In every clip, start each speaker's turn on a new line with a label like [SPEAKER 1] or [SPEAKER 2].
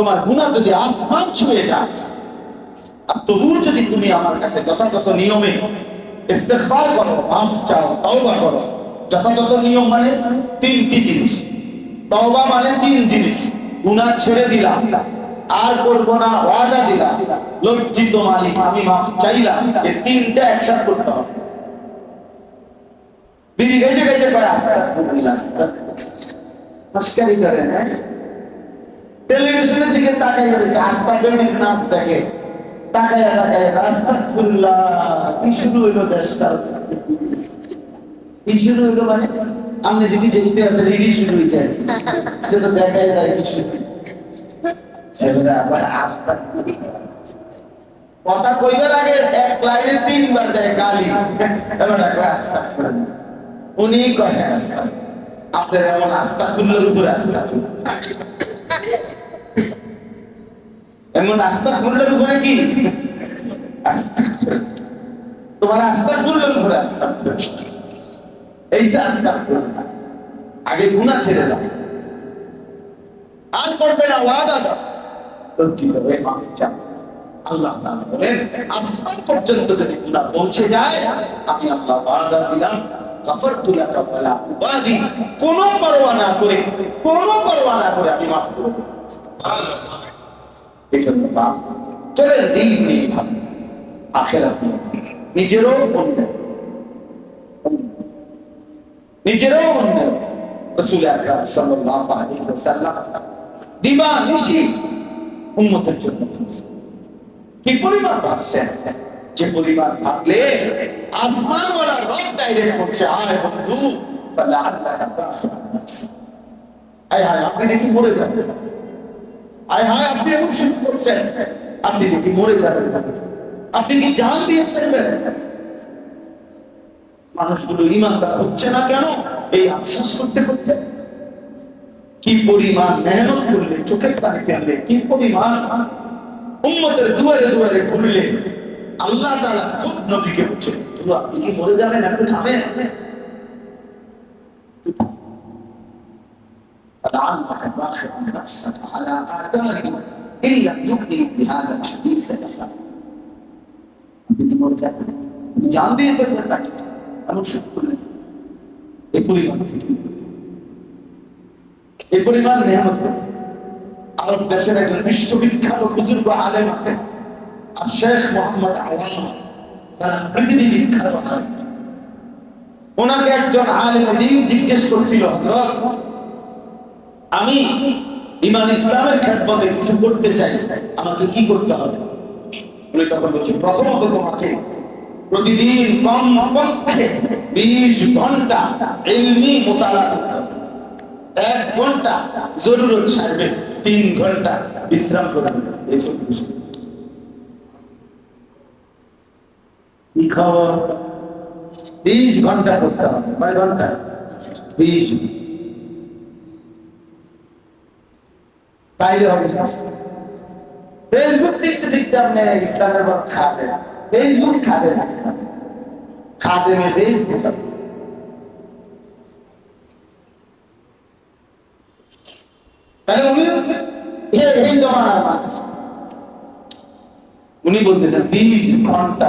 [SPEAKER 1] তোমার গুণা যদি আসমান ছুঁয়ে যায়, আর তবুও যদি তুমি আমার কাছে যথাযথ নিয়মে ইস্তেগফার করো, মাফ চাও, তওবা করো, যথাযথ নিয়ম মানে তিনটি জিনিস। তওবা মানে তিন জিনিস। গুনাহ ছেড়ে দিলাম, আর করব না, ওয়াদা দিলাম, লজ্জিত মালিক, আমি মাফ চাইলাম, এই তিনটা একসাথে করতে হবে। টেলিভিশনের দিকে তাকাইয়া রয়েছে আস্তা বেডির নাচ দেখে তাকাইয়া তাকাইয়া আস্তাগফিরুল্লাহ কি শুরু হইল দেশটা কি শুরু হইল মানে? আপনি দেখতে শুরু হয়েছে সে তো দেখাই যায় কি শুরু। কথা কইবার আগে এক লাইনে তিনবার দেয় গালি। এবার আস্তাগফিরুল্লাহ। উনি কয় আস্তা আপনার এমন আস্থা চুল্লের উপরে আস্থা এমন আস্থা চুল্লের উপরে কি? তোমার আস্থা চুল্লের উপরে আস্থা এই যে আস্থা আগে গুণা ছেড়ে দাও। আর করবে না, ওয়াদা পর্যন্ত যদি পৌঁছে যায়, আমি দিলাম পরোয়া না করে না করে আমি মাফ করে দেব এই জন্য চলেন, দিন নিয়ে ভালো। নিয়ে ভালো। নিজেরও অন্যের নিজেরও অন্যের রসুল আকরাম সাল্লাল্লাহু আলাইহি ওয়াসাল্লাম দিবা নিশি উম্মতের জন্য কি পরিমাণ ভাবছেন? যে পরিমাণ ভাবলে আসমান ওয়ালা রব ডাইরেক্ট করছে আয় বন্ধু তাহলে আল্লাহ আয় হায়, আপনি দেখি মরে যাবেন। আয় হায়, আপনি এমন শুরু করছেন। আপনি দেখি মরে যাবেন আপনি কি জান মানুষগুলো ইমানদার হচ্ছে না কেন? এই আফসোস করতে করতে। কি পরিমাণ মেহনত করলে, চোখের পানি ফেললে, কি পরিমাণ উম্মতের দুয়ারে দুয়ারে ঘুরলে, আল্লাহ তাআলা খুব নবীকে বলছে তুই আপনি কি মরে যাবেন? একটু থামেন। فلعلك باخع نفسك على آثارهم إن لم يؤمنوا بهذا الحديث أسفا আপনি কি মরে যাবেন আপনি জান দিয়ে ফেলবেন নাকি এমন শুরু করলেন এই পরিমাণ এই পরিমাণ মেহনত করলেন আরব দেশের একজন বিশ্ববিখ্যাত বুজুর্গ আলেম আছেন আর শেখ মোহাম্মদ আওয়াম তারা পৃথিবী বিখ্যাত আলেম ওনাকে একজন আলেম দিন জিজ্ঞেস করছিল হযরত আমি ইমান ইসলামের খেদমতে কিছু করতে চাই, আমাকে কি করতে হবে? উনি তখন বলছে প্রথমত তোমাকে প্রতিদিন কম পক্ষে বিশ ঘণ্টা ইলমি মোতালা করতে হবে। এক ঘণ্টা জরুরত সারবে তিন ঘণ্টা বিশ্রাম করবে এই খবর? বিশ ঘণ্টা করতে হবে। কয় ঘণ্টা? বিশ। তাইলে হবে ফেসবুক দেখতে দেখতে আপনি ইসলামের পর খাতে ফেসবুক খাতে খাতে মে ফেসবুক তাহলে উনি এই জমানার মানুষ। উনি বলতেছেন, বিশ ঘণ্টা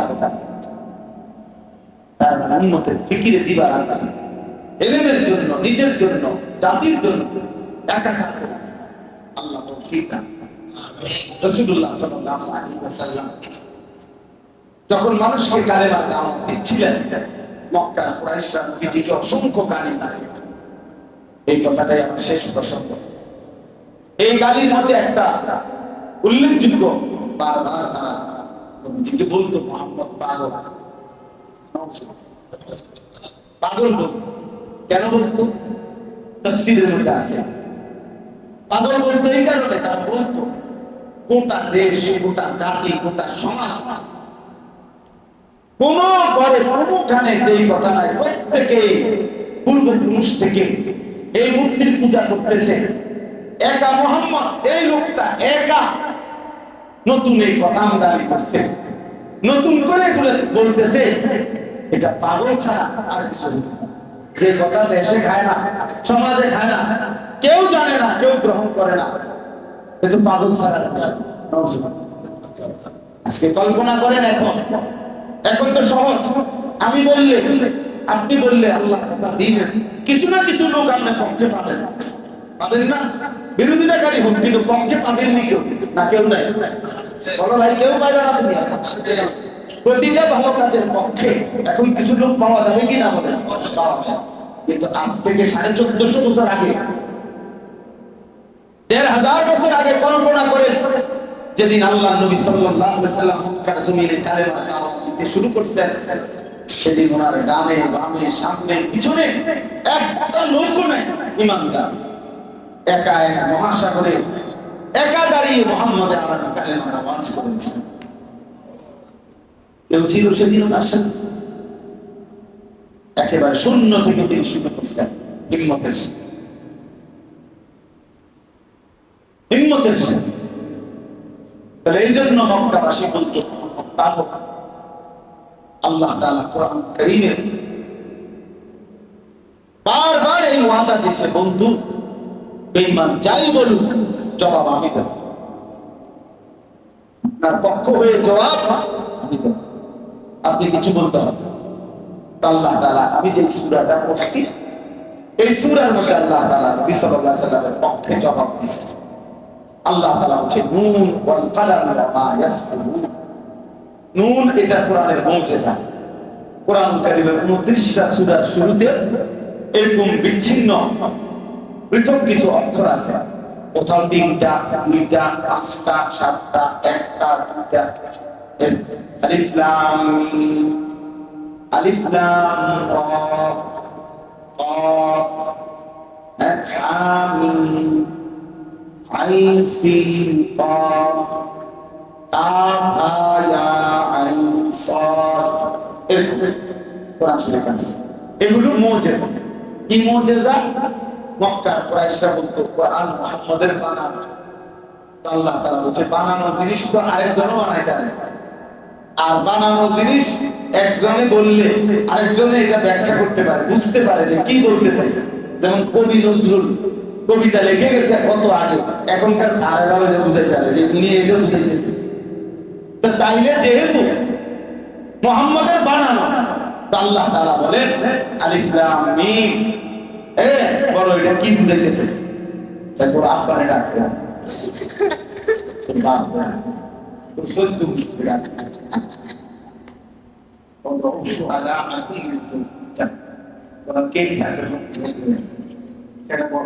[SPEAKER 1] তার মানে উন্মতের ফিকিরে দিবা রাখতে এলেমের জন্য, নিজের জন্য, জাতির জন্য, টাকা করে। দান রাসূলুল্লাহ সাল্লাল্লাহু আলাইহি ওয়াসাল্লাম যখন মানুষকে কালেমার দাওয়াত দিচ্ছিলেন, মক্কার কুরাইশরা নবীজিকে অসংখ্য গালি দিয়েছে এই কথাটাই আমার শেষ প্রসঙ্গ। এই গালির মধ্যে একটা উল্লেখযোগ্য বারবার তারা নবীজিকে বলতো, মোহাম্মদ পাগল। পাগল বলতো। কেন বলতো? তফসিরের মধ্যে আছে। পাগল বলতো এই কারণে তারা বলতো, গোটা দেশ, গোটা জাতি, গোটা সমাজ। কোন ঘরে কোনখানে যেই কথা নাই, প্রত্যেকে পূর্বপুরুষ থেকে এই মূর্তির পূজা করতেছে। একা মোহাম্মদ, এই লোকটা একা। নতুন এই কথা আমদানি করছে। নতুন করে এগুলো বলতেছে, এটা পাগল ছাড়া আর কিছু। যে কথা দেশে খায় না, সমাজে খায় না কেউ জানে না, কেউ গ্রহণ করে না। এ তো পাগল। নাউজুবিল্লাহ। আজকে কল্পনা করেন এখন। এখন তো সহজ। আমি বললে, আপনি বললে আল্লাহ কথা দিবেন কিছু না কিছু লোক আপনার পক্ষে পাবেন। পাবেন না? বিরোধিতা গাড়ি হোক, কিন্তু পক্ষে পাবেননি কেউ? না, কেউ নাই। বলো ভাই, কেউ পাবে না তুমি? প্রতিটা ভালো কাজের পক্ষে এখন কিছু লোক পাওয়া যাবে কি না বলেন? পাওয়া যায় কিন্তু আজ থেকে সাড়ে চোদ্দশো বছর আগে দেড় হাজার বছর আগে কল্পনা করে যেদিন আল্লাহ নবী সাল্লাম দিতে শুরু করছেন, সেদিন ওনার ডানে, বামে, সামনে, পিছনে একটা লোকও নাই, ইমানদার। একা এক মহাসাগরে, একা দাঁড়িয়ে মোহাম্মদ কালেমার আওয়াজ করেছেন। কেউ ছিল সেদিন ওনার সাথে। একেবারে শূন্য থেকে তিনি শুরু করছেন, হিম্মতের সাথে। হিম্মতের সাথে তাহলে এই জন্য মক্কাবাসী বলতো আল্লাহ তাআলা কোরআন কারীমের বারবার এই ওয়াদা দিছে বন্ধু, বেঈমান যাই বলুক, জবাব আমি দেব। আপনার পক্ষ হয়ে জবাব আমি দেব। আপনি কিছু বলতে হবে আল্লাহ তাআলা, আমি যে সূরাটা পড়ছি, এই সূরার মধ্যে আল্লাহ তাআলা নবী সাল্লাল্লাহু পক্ষে জবাব দিয়েছে আল্লাহ তালা বলছে নুন ওয়াল নুন এটা কোরআনের কোরআন কারীমের 29টা সূরার শুরুতে এরকম বিচ্ছিন্ন পৃথক কিছু অক্ষর আছে। কোথাও তিনটা, দুইটা, পাঁচটা, সাতটা, একটা, দুইটা। আলিফ লাম হ্যাঁ এগুলো কি মক্কার কুরাইশরা বলতো, কোরআন মুহাম্মাদের আল্লাহ তাআলা বলছে, বানানো জিনিস তো আরেকজনও বানাই দেন আর বানানো জিনিস একজনে বললে, আরেকজনে এটা ব্যাখ্যা করতে পারে, বুঝতে পারে যে কি বলতে চাইছে। যেমন কবি নজরুল কবিতা লিখে গেছে কত আগে? এখনকার সারা গ্রামে বুঝাইতে পারে যে উনি এটা বুঝাইতেছে তো তাইলে যেহেতু মোহাম্মদের বানানো আল্লাহ তাআলা বলেন আলিফ লাম মিম। এ বলো এটা কি বুঝাইতে চাইছে? তাই তোর আব্বারে ডাকতে তোর সহ্য বুঝতে ডাকতে কে খেয়েছে সেটা বল?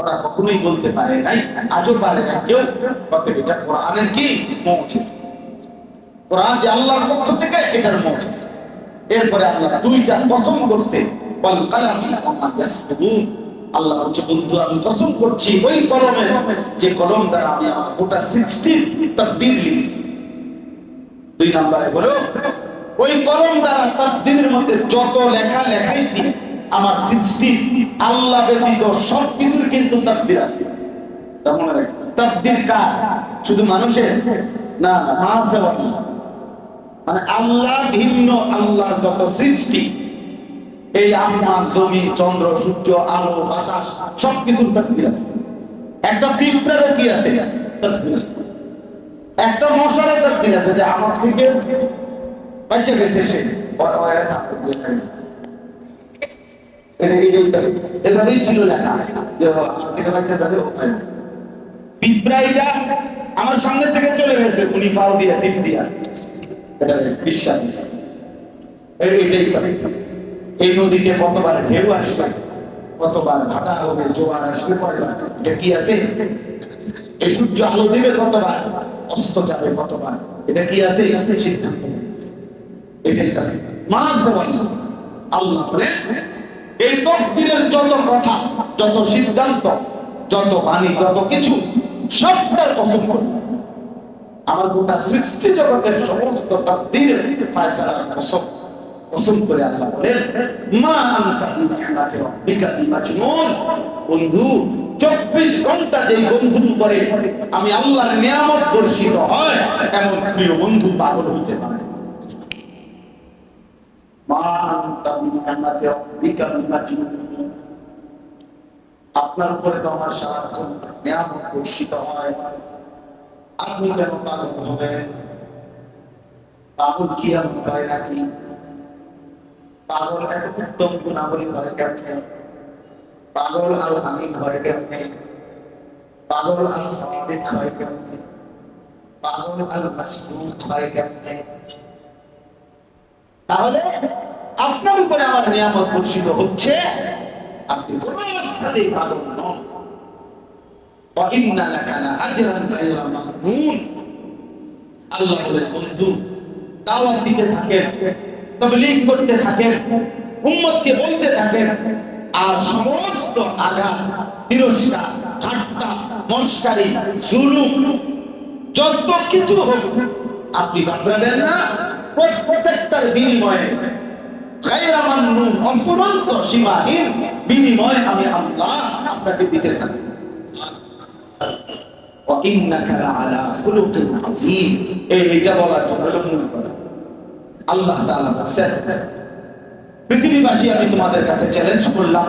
[SPEAKER 1] ওরা কখনোই বলতে পারে নাই, আজও পারে না কেউ? এটা কোরআনের কি? মৌজিজা। কোরআন যে আল্লাহর পক্ষ থেকে, এটার মৌজিজা। এরপরে আল্লাহ দুইটা কসম করছে। আল্লাহ হচ্ছে বন্ধু, আমি কসম করছি, ওই কলমের যে কলম দ্বারা আমি আমার গোটা সৃষ্টির তাকদীর লিখছি। দুই নম্বরে হলো, ওই কলম দ্বারা তাকদীরের মধ্যে যত লেখা লেখাইছি আমার সৃষ্টি, আল্লাহ ব্যতীত সব কিছুর কিন্তু তাকদীর আছে। তাকদীর কার? শুধু মানুষের? না না মানে আল্লাহ ভিন্ন, আল্লাহর যত সৃষ্টি। এই আসমান জমি চন্দ্র, সূর্য, আলো, বাতাস, সবকিছুর তাকদীর আছে। একটা পিঁপড়ারও কি আছে? তাকদীর আছে। একটা মশারও তাকদীর আছে যে আমার থেকে বাচ্চা গেছে সে। আমার সামনে থেকে চলে গেছে, উনি পাও দিয়া, টিপ দিয়া। বিশ্বাস। এটাই এই নদীতে কতবার ঢেউ আসবে, কতবার ভাটা হবে, জোয়ার আসবে কতবার এটা কি আছে? এই সূর্য আলো দিবে কতবার? অস্ত যাবে কতবার? এটা কি আছে? সিদ্ধান্ত এটাই তার মাঝ আল্লাহ বলেন এই তকদিরের যত কথা, যত সিদ্ধান্ত, যত বাণী, যত কিছু, সবটার কসম করবে আমার গোটা সৃষ্টি জগতের সমস্ত তাকদীর ফায়সালার কসম কসম করে আল্লাহ বলেন, মা আনতা বিনিআমাতি রাব্বিকা বিমাজনুন বন্ধু, চব্বিশ ঘণ্টা যেই বন্ধুর উপরে আমি আল্লাহর নিয়ামত বর্ষিত হয়, এমন প্রিয় বন্ধু পাগল হইতে পারে মা আপনার উপরে তো আমার সারাক্ষণ নিয়ামত বর্ষিত হয়। আপনি কেন পাগল হবেন? পাগল কি এমন হয় নাকি? পাগল এক উত্তম গুণাবলী হয় কেমনে? পাগল আল আমিন হয় কেমনে? পাগল আল সাদিক হয় কেমনে? পাগল আল মাসবুক হয় কেমনে? তাহলে আপনার উপরে আমার নিয়ামত বর্ষিত হচ্ছে, আপনি কোন অবস্থাতেই পালন নন। আল্লাহ বন্ধু দিতে থাকেন বলতে থাকেন, আর সমস্ত জুলুম, যত কিছু হোক, আপনি বাবরাবেন না। প্রত্যেকটার বিনিময়ে আমি আল্লাহ আপনাকে আল্লাহ পৃথিবীবাসী, আমি তোমাদের কাছে চ্যালেঞ্জ করলাম।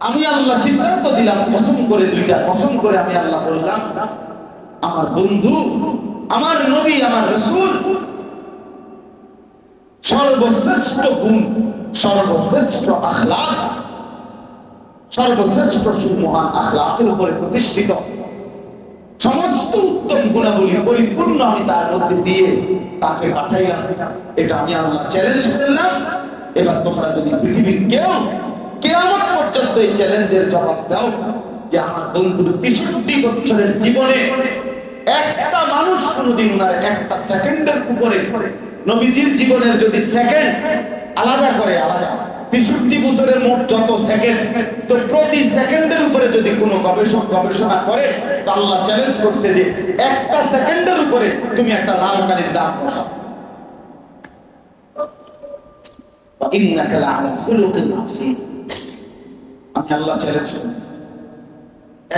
[SPEAKER 1] আমি আল্লাহ সিদ্ধান্ত দিলাম, কসম করে দুইটা, কসম করে আমি আল্লাহ বললাম, আমার বন্ধু, আমার নবী, আমার রসুল সর্বশ্রেষ্ঠ গুণ, সর্বশ্রেষ্ঠ আখলাক, সর্বশ্রেষ্ঠ সুমহান আখলাকের উপরে প্রতিষ্ঠিত। সমস্ত উত্তম গুণাবলী পরিপূর্ণ আমি তার মধ্যে দিয়ে তাকে পাঠাইলাম। এটা আমি আল্লাহ চ্যালেঞ্জ করলাম। এবার তোমরা যদি পৃথিবীর কেউ কেয়ামত পর্যন্ত এই চ্যালেঞ্জের জবাব দাও যে আমার বন্ধুর তেষট্টি বছরের জীবনে একটা মানুষ কোনোদিন উনার একটা সেকেন্ডের উপরে নবীজির জীবনের যদি সেকেন্ড আলাদা করে, আলাদা। তেষট্টি বছরের মোট যত সেকেন্ড তো প্রতি সেকেন্ডের উপরে যদি কোনো গবেষক গবেষণা করে, তো আল্লাহ চ্যালেঞ্জ করছে যে একটা সেকেন্ডের উপরে তুমি একটা লাল কালির দাম বসাও। আমি আল্লাহ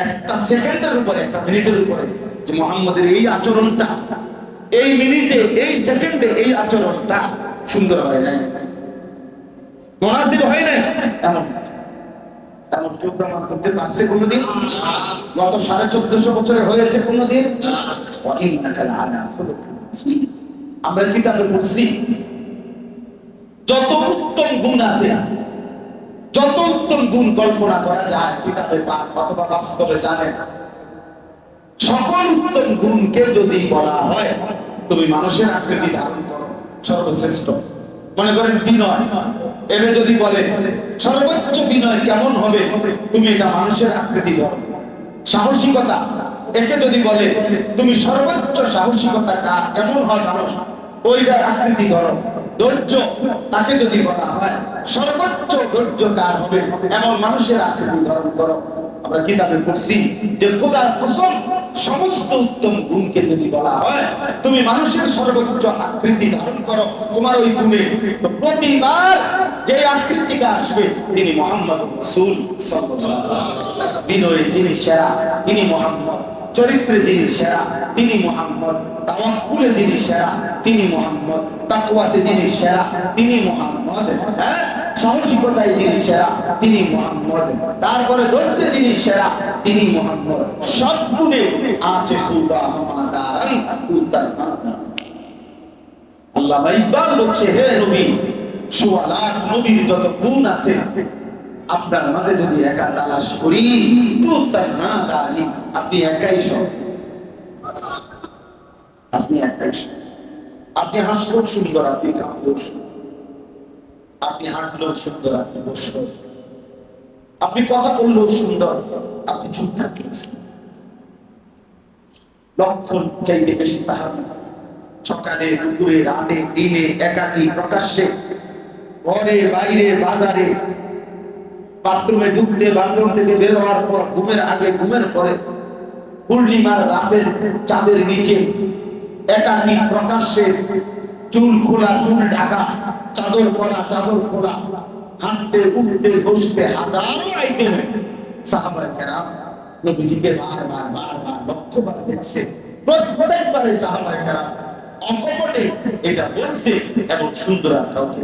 [SPEAKER 1] একটা সেকেন্ডের উপরে, একটা মিনিটের উপরে যে মোহাম্মদের এই আচরণটা এই মিনিটে, এই সেকেন্ডে এই আচরণটা সুন্দর হয় নাই। মনাসিব হয় নাই? এমন। যত উত্তম গুণ আছে, যত উত্তম গুণ কল্পনা করা যায়, কিতাবে অথবা বাস্তবে জানে না। সকল উত্তম গুণকে যদি বলা হয় তুমি মানুষের আকৃতি ধারণ করো। সর্বশ্রেষ্ঠ। মনে করেন বিনয়। এর যদি বলে, সর্বোচ্চ বিনয় কেমন হবে? তুমি এটা মানুষের আকৃতি ধরো। সাহসিকতা। একে যদি বলে, তুমি সর্বোচ্চ সাহসিকতা কেমন হয় মানুষ? ওইটার আকৃতি ধরো। ধৈর্য। তাকে যদি বলা হয়, সর্বোচ্চ ধৈর্য কার হবে? এমন মানুষের আকৃতি ধারণ করো। আমরা কিতাবে পড়ছি যে খোদার কসম সমস্ত উত্তম গুণকে যদি বলা হয়, তুমি মানুষের সর্বোচ্চ আকৃতি ধারণ করো। তোমার ওই গুণে তো প্রতিবার যে আকৃতিটা আসবে, তিনি মোহাম্মদ রাসূল বিনয়ে যিনি সেরা, তিনি মোহাম্মদ। চরিত্রে যিনি সেরা, তিনি মোহাম্মদ। তাওয়াক্কুলে যিনি সেরা, তিনি মোহাম্মদ। তাকওয়াতে যিনি সেরা, তিনি মোহাম্মদ। হ্যাঁ? সাহসিকতায় যিনি সেরা, তিনি মোহাম্মদ। তারপরে ধৈর্যে যিনি সেরা, তিনি মোহাম্মদ। সব গুণে আছে আল্লাহ ইকবাল বলছে, হে নবী সোয়া লাখ নবীর যত গুণ আছে, আপনার মাঝে যদি একা তালাশ করি, তো তার না দাঁড়ি আপনি একাই সব। আপনি একাই সব। আপনি হাসলেও সুন্দর, আপনি সুন্দর আপনি হাঁটলেও সুন্দর, আপনি বসলেও আপনি কথা বললেও সুন্দর, আপনি চুপ থাকলেও লক্ষণ চাইতে বেশি সাহায্য সকালে, দুপুরে, রাতে, দিনে, একাকী, প্রকাশ্যে, ঘরে, বাইরে, বাজারে, বাথরুমে ঢুকতে, বাথরুম থেকে বের হওয়ার পর, ঘুমের আগে, ঘুমের পরে, পূর্ণিমার রাতের চাঁদের নিচে, একাকী, প্রকাশ্যে চুল খোলা, চুল ঢাকা, চাদর করা চাদর খোলা, হাঁটতে, উঠতে বসতে হাজারো আইটেমে সাহাবার কেরাম নবীজিকে বারবার বারবার লক্ষ্যবার দেখছে। প্রত্যেকবারে সাহাবার কেরাম অকপটে এটা বলছে এবং সুন্দর আর কাউকে